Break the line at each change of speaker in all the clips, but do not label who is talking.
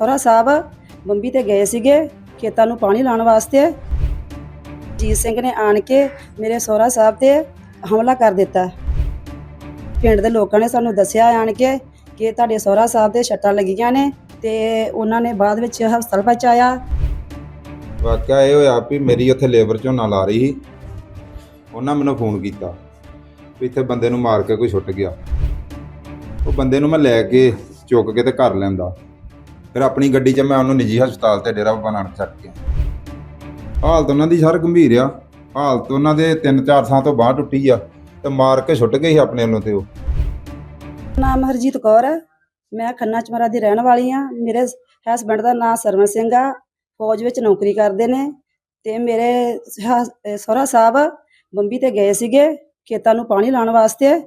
ਸਹੁਰਾ ਸਾਹਿਬ ਬੰਬੀ ਤੇ ਗਏ ਸੀਗੇ ਖੇਤਾਂ ਨੂੰ ਪਾਣੀ ਲਾਉਣ ਵਾਸਤੇ। ਜੀਤ ਸਿੰਘ ਨੇ ਆਣ ਕੇ ਮੇਰੇ ਸਹੁਰਾ ਸਾਹਿਬ ਤੇ ਹਮਲਾ ਕਰ ਦਿੱਤਾ। ਪਿੰਡ ਦੇ ਲੋਕਾਂ ਨੇ ਸਾਨੂੰ ਦੱਸਿਆ ਆਣ ਕੇ ਕਿ ਤੁਹਾਡੇ ਸਹੁਰਾ ਸਾਹਿਬ ਤੇ ਛੱਟਾਂ ਲੱਗੀਆਂ ਨੇ ਤੇ ਉਹਨਾਂ ਨੇ ਬਾਅਦ ਵਿੱਚ ਹਸਪਤਾਲ ਪਹੁੰਚਾਇਆ।
ਵਾਕਿਆ ਇਹ ਹੋਇਆ ਵੀ ਮੇਰੀ ਉੱਥੇ ਲੇਬਰ ਝੋਨਾ ਲਾ ਰਹੀ ਸੀ। ਉਹਨਾਂ ਮੈਨੂੰ ਫੋਨ ਕੀਤਾ ਵੀ ਇੱਥੇ ਬੰਦੇ ਨੂੰ ਮਾਰ ਕੇ ਕੋਈ ਛੁੱਟ ਗਿਆ। ਉਹ ਬੰਦੇ ਨੂੰ ਮੈਂ ਲੈ ਕੇ ਚੁੱਕ ਕੇ ਤੇ ਘਰ ਲੈਂਦਾ ਫਿਰ ਆਪਣੀ ਗੱਡੀ 'ਚ ਮੈਂ ਉਹਨੂੰ ਨਿੱਜੀ ਹਸਪਤਾਲ ਤੇ ਡੇਰਾ ਬਾਬਾ ਨਾਨਕ ਛੱਡ ਗਿਆ ਹਾਲਤ ਉਹਨਾਂ ਦੀ ਸਰ ਗੰਭੀਰ ਆ। ਹਾਲਤ ਉਹਨਾਂ ਦੇ 3-4 ਸਾਲ ਤੋਂ ਬਾਅਦ ਟੁੱਟੀ ਆ ਤੇ ਮਾਰ ਕੇ ਛੁੱਟ ਗਏ ਆਪਣੇ ਵੱਲੋਂ ਤੇ ਉਹ।
ਨਾਮ ਹਰਜੀਤ ਕੌਰ ਹੈ ਮੈਂ ਖੰਨਾ ਚਮਰਾ ਦੀ ਰਹਿਣ ਵਾਲੀ ਆ। ਮੇਰੇ ਹਸਬੰਡ ਦਾ ਨਾਮ ਸਰਵਨ ਸਿੰਘ ਆ। ਫੌਜ ਵਿੱਚ ਨੌਕਰੀ ਕਰਦੇ ਨੇ ਤੇ ਮੇਰੇ ਸੋਹਰਾ ਸਾਹਿਬ ਬੰਬੀ ਤੇ ਗਏ ਸੀਗੇ ਖੇਤਾਂ ਨੂੰ ਪਾਣੀ ਲਾਉਣ ਵਾਸਤੇ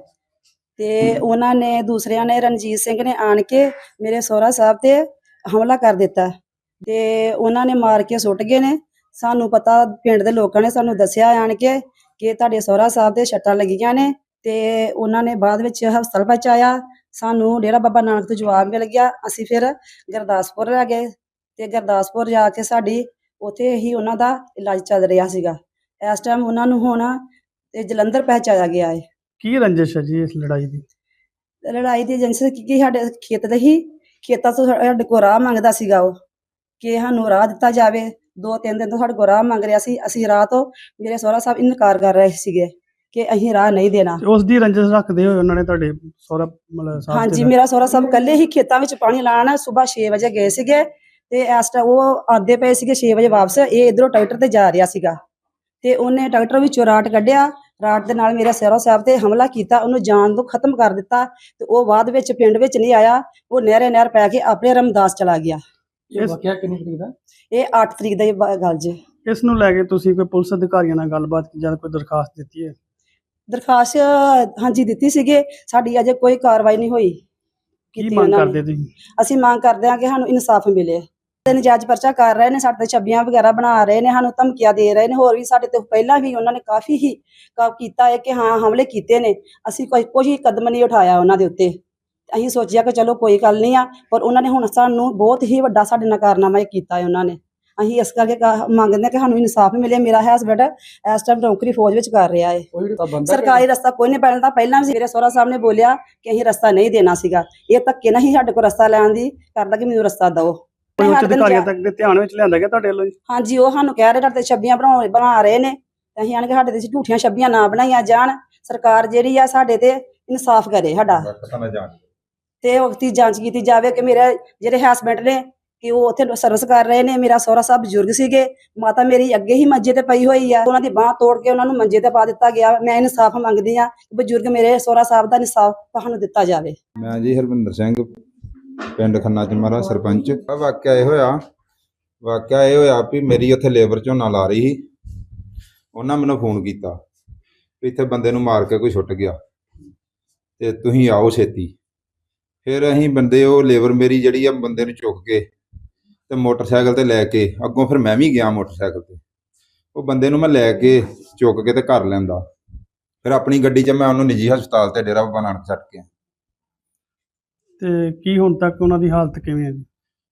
ਤੇ ਉਹਨਾਂ ਨੇ ਦੂਸਰਿਆਂ ਨੇ ਰਣਜੀਤ ਸਿੰਘ ਨੇ ਆਣ ਕੇ ਮੇਰੇ ਸਹੁਰਾ ਸਾਹਿਬ ਤੇ ਹਮਲਾ ਕਰ ਦਿੱਤਾ। ਤੇ ਉਹਨਾਂ ਨੇ ਮਾਰ ਕੇ ਸੁੱਟ ਗਏ ਨੇ। ਸਾਨੂੰ ਪਤਾ ਪਿੰਡ ਦੇ ਲੋਕਾਂ ਨੇ ਸਾਨੂੰ ਦੱਸਿਆ ਆਣ ਕੇ ਕਿ ਤੁਹਾਡੇ ਸਹੁਰਾ ਸਾਹਿਬ ਤੇ ਛੱਟਾਂ ਲੱਗੀਆਂ ਨੇ ਤੇ ਉਹਨਾਂ ਨੇ ਬਾਅਦ ਵਿੱਚ ਹਸਪਤਾਲ ਪਹੁੰਚਾਇਆ। ਸਾਨੂੰ ਡੇਰਾ ਬਾਬਾ ਨਾਨਕ ਤੋਂ ਜਵਾਬ ਮਿਲ ਗਿਆ। ਅਸੀਂ ਫਿਰ ਗੁਰਦਾਸਪੁਰ ਲੈ ਗਏ ਤੇ ਗੁਰਦਾਸਪੁਰ ਜਾ ਕੇ ਸਾਡੀ ਉੱਥੇ ਹੀ ਉਹਨਾਂ ਦਾ ਇਲਾਜ ਚੱਲ ਰਿਹਾ ਸੀਗਾ। ਇਸ ਟਾਈਮ ਉਹਨਾਂ ਨੂੰ ਹੁਣ ਤੇ ਜਲੰਧਰ ਪਹੁੰਚਾਇਆ ਗਿਆ ਹੈ
ਕੀ ਰੰਜਿਸ਼ ਹੈ ਜੀ ਇਸ ਲੜਾਈ ਦੀ?
ਲੜਾਈ ਦੀ ਏਜੰਸੀ ਕੀ ਕੀ ਸਾਡੇ ਖੇਤ ਦੇ ਹੀ ਖੇਤਾਂ ਤੋਂ ਸਾਡੇ ਕੋਲ ਰਾਹ ਮੰਗਦਾ ਸੀਗਾ ਉਹ ਕਿ ਸਾਨੂੰ ਰਾਹ ਦਿੱਤਾ ਜਾਵੇ। ਦੋ ਤਿੰਨ ਦਿਨ ਤੋਂ ਸਾਡੇ ਕੋਲ ਰਾਹ ਮੰਗ ਰਿਹਾ ਸੀ। ਅਸੀਂ ਰਾਹ ਤੋਂ ਮੇਰੇ ਸਹੁਰਾ ਸਾਹਿਬ ਇਨਕਾਰ ਕਰ ਰਹੇ ਸੀਗੇ ਕਿ ਅਸੀਂ ਰਾਹ ਨਹੀਂ ਦੇਣਾ।
ਉਸ ਦੀ ਰੰਜਿਸ਼ ਰੱਖਦੇ ਹੋਏ ਉਹਨਾਂ ਨੇ ਤੁਹਾਡੇ ਸਹੁਰਾ ਮਤਲਬ ਸਾਹਿਬ
ਹਾਂਜੀ ਮੇਰਾ ਸਹੁਰਾ ਸਾਹਿਬ ਕੱਲੇ ਹੀ ਖੇਤਾਂ ਵਿੱਚ ਪਾਣੀ ਲਾਣ ਸਵੇਰ 6 ਵਜੇ ਗਏ ਸੀਗੇ ਤੇ ਇਸ ਟਾਈਮ ਉਹ ਆਉਂਦੇ ਪਏ ਸੀਗੇ 6 ਵਜੇ ਵਾਪਸ। ਇਹ ਇਧਰੋਂ ਟਰੈਕਟਰ ਤੇ ਜਾ ਰਿਹਾ ਸੀਗਾ। ਤੇ ਉਹਨੇ ਟਰੈਕਟਰ ਵਿੱਚੋਂ ਰਾਟ ਕੱਢਿਆ। ਰਾਟ ਦੇ ਨਾਲ ਮੇਰੇ ਸਹੁਰਾ ਸਾਹਿਬ ਤੇ ਹਮਲਾ ਕੀਤਾ ਉਹਨੂੰ ਜਾਨ ਤੋਂ ਖਤਮ ਕਰ ਦਿੱਤਾ ਤੇ ਉਹ ਬਾਅਦ ਵਿੱਚ ਪਿੰਡ ਵਿੱਚ ਨਹੀਂ ਆਇਆ ਉਹ ਨਹਿਰੇ ਨਹਿਰ ਪੈ ਕੇ ਆਪਣੇ ਰਮਦਾਸ ਚਲਾ ਗਿਆ।
ਇਸ-
ਵਾਕਿਆ ਕਿੰਨੀ ਤਰੀਕ ਦਾ?
ਇਹ 8 ਤਰੀਕ ਦਾ ਹੀ ਬ- ਗੱਲ ਜੇ।
ਇਸ ਨੂੰ ਲੈ ਕੇ ਤੁਸੀਂ ਕੋਈ ਪੁਲਿਸ ਅਧਿਕਾਰੀਆਂ ਨਾਲ ਗੱਲਬਾਤ ਜਾਂ ਕੋਈ ਦਰਖਾਸਤ ਦਿੱਤੀ ਹੈ?
ਦਰਖਾਸਤ ਹਾਂਜੀ ਦਿੱਤੀ ਸੀਗੇ। ਸਾਡੀ ਅਜੇ ਕੋਈ ਕਾਰਵਾਈ ਨਹੀਂ ਹੋਈ।
ਕੀ
ਕੀਤੀ
ਮੰਗ
ਉਹਨਾਂ ਨੇ।
ਕਰਦੇ ਤੁਸੀਂ?
ਅਸੀਂ ਮੰਗ ਕਰਦੇ ਹਾਂ ਕਿ ਸਾਨੂੰ ਇਨਸਾਫ ਮਿਲੇ। ਤੇ ਨਜਾਇਜ਼ ਪਰਚਾ ਕਰ ਰਹੇ ਨੇ ਸਾਡੇ ਤੇ ਛੱਬੀਆਂ ਵਗੈਰਾ ਬਣਾ ਰਹੇ ਨੇ ਸਾਨੂੰ ਧਮਕੀਆਂ ਦੇ ਰਹੇ ਨੇ ਹੋਰ ਵੀ ਸਾਡੇ ਤੇ ਪਹਿਲਾਂ ਵੀ ਉਹਨਾਂ ਨੇ ਕਾਫੀ ਹੀ ਕ- ਕੀਤਾ ਹੈ ਕਿ ਹਾਂ ਹਮਲੇ ਕੀਤੇ ਨੇ ਅਸੀਂ ਕੋਈ ਕੋਈ ਕਦਮ ਨਹੀਂ ਉਠਾਇਆ ਉਹਨਾਂ ਦੇ ਉੱਤੇ। ਅਸੀਂ ਸੋਚਿਆ ਕਿ ਚਲੋ ਕੋਈ ਗੱਲ ਨਹੀਂ ਆ ਪਰ ਉਹਨਾਂ ਨੇ ਹੁਣ ਸਾਨੂੰ ਬਹੁਤ ਹੀ ਵੱਡਾ ਸਾਡੇ ਨਾਲ ਕਾਰਨਾਮਾ ਇਹ ਕੀਤਾ ਹੈ ਉਹਨਾਂ ਨੇ। ਅਸੀਂ ਇਸ ਕਰਕੇ ਕਾ- ਮੰਗਦੇ ਹਾਂ ਕਿ ਸਾਨੂੰ ਇਨਸਾਫ ਮਿਲੇ ਮੇਰਾ ਹਸਬੰਡ ਇਸ ਟਾਈਮ ਨੌਕਰੀ ਫੌਜ ਵਿੱਚ ਕਰ ਰਿਹਾ ਹੈ।
ਕੋਈ ਤਾਂ ਬੰਦਾ
ਸਰਕਾਰੀ ਰਸਤਾ ਕੋਈ ਨਹੀਂ ਪੈਣਾ ਪਹਿਲਾਂ ਵੀ ਮੇਰੇ ਸਹੁਰਾ ਸਾਹਿਬ ਨੇ ਬੋਲਿਆ ਕਿ ਅਸੀਂ ਰਸਤਾ ਨਹੀਂ ਦੇਣਾ ਸੀਗਾ। ਇਹ ਧੱਕੇ ਨਹੀਂ ਸਾਡੇ ਕੋਲ ਰਸਤਾ ਲੈਣ ਦੀ ਕਰਦਾ ਕਿ ਮੈਨੂੰ ਰਸਤਾ ਦਿਓ।
ਕੋਈ ਉੱਚ
ਸਾਡੇ ਤੇ
ਅਧਿਕਾਰੀਆਂ
ਨਜਾ-
ਤੱਕ ਦੇ ਧਿਆਨ ਵਿੱਚ ਲਿਆਂਦਾ ਗਿਆ ਤੁਹਾਡੇ ਵੱਲੋਂ ਜੀ?
ਹਾਂਜੀ ਉਹ ਸਾਨੂੰ ਕਹਿ ਰਹੇ ਤੁਹਾਡੇ ਤੇ ਛੱਬੀਆਂ ਬਣਾਉਣ ਬਣਾ ਰਹੇ ਨੇ। ਤੇ ਅਸੀਂ ਆਣ ਕੇ ਸਾਡੇ ਤੇ ਝੂਠੀਆਂ ਛੱਬੀਆਂ ਨਾ ਬਣਾਈਆਂ ਜਾਣ। ਸਰਕਾਰ ਜਿਹੜੀ ਆ ਸਾਡੇ ਤੇ ਇਨਸਾਫ ਕਰੇ ਸਾਡਾ। ਤੇ ਉਹ ਦੀ ਜਾਂਚ ਕੀਤੀ ਜਾਵੇ ਕਿ ਮੇਰੇ ਜਿਹੜੇ ਹਸਬੈਂਡ ਨੇ ਕਿ ਉਹ ਉੱਥੇ ਸਰਵਿਸ ਕਰ ਰਹੇ ਨੇ। ਮੇਰਾ ਸਹੁਰਾ ਸਾਹਿਬ ਬਜ਼ੁਰਗ ਸੀਗੇ। ਮਾਤਾ ਮੇਰੀ ਅੱਗੇ ਹੀ ਮੰਜੇ ਤੇ ਪਈ ਹੋਈ ਆ। ਉਹਨਾਂ ਦੀ ਬਾਹ ਤੋੜ ਕੇ ਉਹਨਾਂ ਨੂੰ ਮੰਜੇ ਤੇ ਪਾ ਦਿੱਤਾ ਗਿਆ। ਮੈਂ ਇਨਸਾਫ ਮੰਗਦੀ ਆ ਬਜ਼ੁਰਗ ਮੇਰੇ ਸਹੁਰਾ ਸਾਹਿਬ ਦਾ ਇਨਸਾਫ ਤੁਹਾਨੂੰ ਦਿੱਤਾ ਜਾਵੇ।
ਮੈਂ ਜੀ ਹਰਵਿੰਦਰ ਸਿੰਘ ਪਿੰਡ ਖੰਨਾ ਚ ਚਮਾਰਾ ਸਰਪੰਚ। ਆਹ ਵਾਕਿਆ ਇਹ ਹੋਇਆ, ਵਾਕਿਆ ਇਹ ਹੋਇਆ ਵੀ ਮੇਰੀ ਉੱਥੇ ਲੇਬਰ ਝੋਨਾ ਲਾ ਰਹੀ ਸੀ। ਉਹਨਾਂ ਮੈਨੂੰ ਫੋਨ ਕੀਤਾ ਵੀ ਇੱਥੇ ਬੰਦੇ ਨੂੰ ਮਾਰ ਕੇ ਕੋਈ ਛੁੱਟ ਗਿਆ ਤੇ ਤੁਸੀਂ ਆਓ ਛੇਤੀ। ਫਿਰ ਅਸੀਂ ਬੰਦੇ ਉਹ ਲੇਬਰ ਮੇਰੀ ਜਿਹੜੀ ਆ ਬੰਦੇ ਨੂੰ ਚੁੱਕ ਕੇ ਤੇ ਮੋਟਰਸਾਈਕਲ ਤੇ ਲੈ ਕੇ ਅੱਗੋਂ ਫਿਰ ਮੈਂ ਵੀ ਗਿਆ ਮੋਟਰਸਾਈਕਲ ਤੇ। ਉਹ ਬੰਦੇ ਨੂੰ ਮੈਂ ਲੈ ਕੇ ਚੁੱਕ ਕੇ ਤੇ ਘਰ ਲੈਂਦਾ ਫਿਰ ਆਪਣੀ ਗੱਡੀ 'ਚ ਮੈਂ ਉਹਨੂੰ ਨਿੱਜੀ ਹਸਪਤਾਲ ਤੇ ਡੇਰਾ ਬਾਬਾ ਨਾਨਕ ਛੱਡ ਕੇ
ਤੇ ਕੀ ਹੁਣ ਤੱਕ ਉਹਨਾਂ ਦੀ ਹਾਲਤ ਕਿਵੇਂ ਹੈ ਜੀ?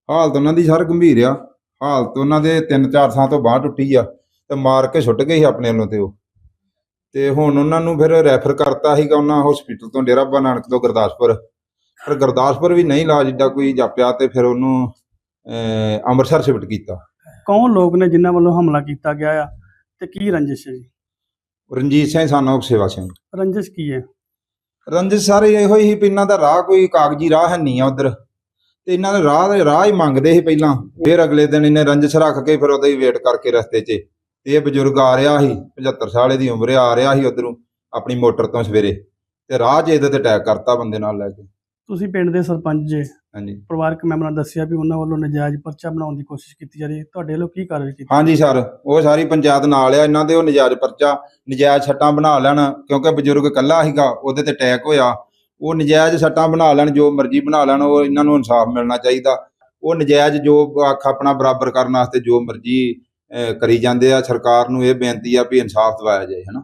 ਹਾਲਤ ਉਹਨਾਂ ਦੀ ਸਰ ਗੰਭੀਰ ਆ। ਹਾਲਤ ਉਹਨਾਂ ਦੇ 3-4 ਸਾਲ ਤੋਂ ਬਾਅਦ ਟੁੱਟੀ ਆ ਤੇ ਮਾਰ ਕੇ ਛੁੱਟ ਗਏ ਸੀ ਆਪਣੇ ਵੱਲੋਂ ਤੇ ਉਹ। ਤੇ ਹੁਣ ਉਹਨਾਂ ਨੂੰ ਫਿਰ ਰੈਫਰ ਕਰਤਾ ਸੀਗਾ ਉਹਨਾਂ ਹਸਪੀਟਲ ਤੋਂ ਡੇਰਾ ਬਾਬਾ ਨਾਨਕ ਤੋਂ ਗੁਰਦਾਸਪੁਰ। ਫਿਰ ਗੁਰਦਾਸਪੁਰ ਵੀ ਨਹੀਂ ਇਲਾਜ ਏਡਾ ਕੋਈ ਜਾਪਿਆ ਤੇ ਫਿਰ ਉਹਨੂੰ ਅੰਮ੍ਰਿਤਸਰ ਸ਼ਿਫਟ ਕੀਤਾ।
ਕੌਣ ਲੋਕ ਨੇ ਜਿਨ੍ਹਾਂ ਵੱਲੋਂ ਹਮਲਾ ਕੀਤਾ ਗਿਆ ਆ ਤੇ ਕੀ ਰੰਜਿਸ਼ ਹੈ ਜੀ?
ਰਣਜੀਤ ਸਿੰਘ ਸਾਨੂੰ ਸੇਵਾ ਸਿੰਘ।
ਰੰਜਿਸ਼ ਕੀ ਹੈ?
ਰੰਜਿਤ ਸਾਰੇ ਇਹੋ ਹੀ ਵੀ ਦਾ ਰਾਹ ਕੋਈ ਕਾਗਜ਼ੀ ਰਾਹ ਹੈ ਨਹੀਂ ਆ ਉਧਰ। ਤੇ ਇਹਨਾਂ ਦੇ ਰਾਹ ਦੇ ਰਾਹ ਹੀ ਮੰਗਦੇ ਸੀ ਪਹਿਲਾਂ। ਫਿਰ ਅਗਲੇ ਦਿਨ ਇਹਨੇ ਰੰਜਿਸ਼ ਰੱਖ ਕੇ ਫਿਰ ਉਹਦਾ ਹੀ ਵੇਟ ਕਰਕੇ ਰਸਤੇ 'ਚ ਤੇ ਇਹ ਬਜ਼ੁਰਗ ਆ ਰਿਹਾ ਸੀ 75 ਸਾਲੇ ਦੀ ਉਮਰ ਆ ਰਿਹਾ ਸੀ ਉਧਰੋਂ ਆਪਣੀ ਮੋਟਰ ਤੋਂ ਸਵੇਰੇ। ਤੇ ਰਾਹ 'ਚ ਇਹਦੇ ਤੇ ਅਟੈਕ ਕਰਤਾ ਬੰਦੇ ਨਾਲ ਲੈ ਕੇ।
ਤੁਸੀਂ ਪਿੰਡ ਦੇ ਸਰਪੰਚ ਜੇ।
ਹਾਂਜੀ।
ਪਰਿਵਾਰਕ ਮੈਂਬਰਾਂ ਨੇ ਦੱਸਿਆ ਵੀ ਉਹਨਾਂ ਵੱਲੋਂ ਨਜਾਇਜ਼ ਪਰਚਾ ਬਣਾਉਣ ਦੀ ਕੋਸ਼ਿਸ਼ ਕੀਤੀ ਜਾ ਰਹੀ ਹੈ। ਤੁਹਾਡੇ ਵੱਲੋਂ ਕੀ ਕਾਰਵਾਈ ਕੀਤੀ?
ਹਾਂਜੀ ਸਰ ਉਹ ਸਾਰੀ ਪੰਚਾਇਤ ਨਾਲ ਆ ਇਹਨਾਂ ਦੇ ਉਹ ਨਜਾਇਜ਼ ਪਰਚਾ ਨਜਾਇਜ਼ ਛੱਟਾਂ ਬਣਾ ਲੈਣ ਕਿਉਂਕਿ ਬਜ਼ੁਰਗ ਇਕੱਲਾ ਸੀਗਾ ਉਹਦੇ ਤੇ ਅਟੈਕ ਹੋਇਆ। ਉਹ ਨਜਾਇਜ਼ ਛੱਟਾਂ ਬਣਾ ਲੈਣ ਜੋ ਮਰਜ਼ੀ ਬਣਾ ਲੈਣ ਉਹ ਇਹਨਾਂ ਨੂੰ ਇਨਸਾਫ ਮਿਲਣਾ ਚਾਹੀਦਾ। ਉਹ ਨਜਾਇਜ਼ ਜੋ ਅੱਖ ਆਪਣਾ ਬਰਾਬਰ ਕਰਨ ਵਾਸਤੇ ਜੋ ਮਰਜ਼ੀ ਕਰੀ ਜਾਂਦੇ ਆ ਸਰਕਾਰ ਨੂੰ ਇਹ ਬੇਨਤੀ ਆ ਵੀ ਇਨਸਾਫ ਦਿਵਾਇਆ ਜਾਏ ਹਨਾ।